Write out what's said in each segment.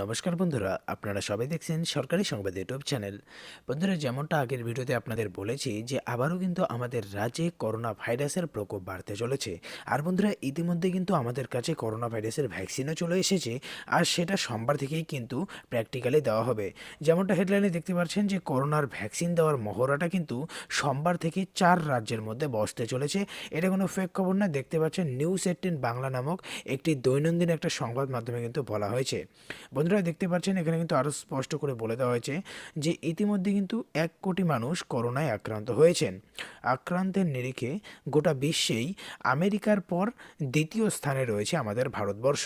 নমস্কার বন্ধুরা, আপনারা সবাই দেখছেন সরকারি সংবাদ ইউটিউব চ্যানেল। বন্ধুরা, যেমনটা আগের ভিডিওতে আপনাদের বলেছি যে, আবারও কিন্তু আমাদের রাজ্যে করোনা ভাইরাসের প্রকোপ বাড়তে চলেছে। আর বন্ধুরা, ইতিমধ্যে কিন্তু আমাদের কাছে করোনা ভাইরাসের ভ্যাকসিনও চলে এসেছে। আর সেটা সোমবার থেকেই কিন্তু প্র্যাকটিক্যালি দেওয়া হবে। যেমনটা হেডলাইনে দেখতে পাচ্ছেন যে, করোনার ভ্যাকসিন দেওয়ার মহড়াটা কিন্তু সোমবার থেকে চার রাজ্যের মধ্যে বসতে চলেছে। এটা কোনো ফেক খবর না, দেখতে পাচ্ছেন নিউজ এইটিন বাংলা নামক একটি দৈনন্দিন একটা সংবাদ মাধ্যমে কিন্তু বলা হয়েছে। বন্ধুরা দেখতে পাচ্ছেন, এখানে কিন্তু আরও স্পষ্ট করে বলে দেওয়া হয়েছে যে ইতিমধ্যে কিন্তু এক কোটি মানুষ করোনায় আক্রান্ত হয়েছেন। আক্রান্তের নিরিখে গোটা বিশ্বেই আমেরিকার পর দ্বিতীয় স্থানে রয়েছে আমাদের ভারতবর্ষ।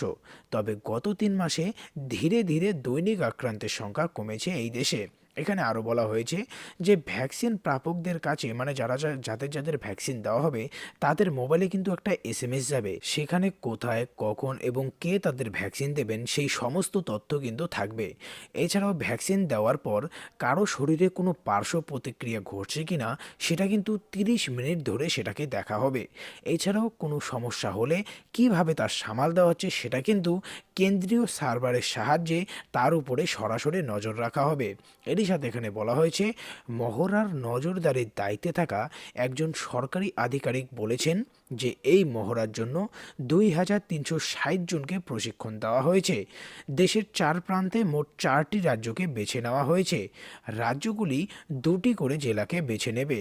তবে গত তিন মাসে ধীরে ধীরে দৈনিক আক্রান্তের সংখ্যা কমেছে এই দেশে। এখানে আরও বলা হয়েছে যে ভ্যাকসিন প্রাপকদের কাছে মানে যারা যাদের যাদের ভ্যাকসিন দেওয়া হবে, তাদের মোবাইলে কিন্তু একটা এস এম এস যাবে। সেখানে কোথায়, কখন এবং কে তাদের ভ্যাকসিন দেবেন, সেই সমস্ত তথ্য কিন্তু থাকবে। এছাড়াও ভ্যাকসিন দেওয়ার পর কারও শরীরে কোনো পার্শ্ব প্রতিক্রিয়া ঘটছে কি না সেটা কিন্তু তিরিশ মিনিট ধরে সেটাকে দেখা হবে। এছাড়াও কোনো সমস্যা হলে কীভাবে তার সামাল দেওয়া হচ্ছে, সেটা কিন্তু কেন্দ্রীয় সার্ভারের সাহায্যে তার উপরে সরাসরি নজর রাখা হবে। এরই সাথে এখানে বলা হয়েছে, মহড়ার নজরদারির দায়িত্বে থাকা একজন সরকারি আধিকারিক বলেছেন যে এই মহড়ার জন্য দুই হাজার তিনশো ষাট জনকে প্রশিক্ষণ দেওয়া হয়েছে। দেশের চার প্রান্তে মোট চারটি রাজ্যকে বেছে নেওয়া হয়েছে। রাজ্যগুলি দুটি করে জেলাকে বেছে নেবে।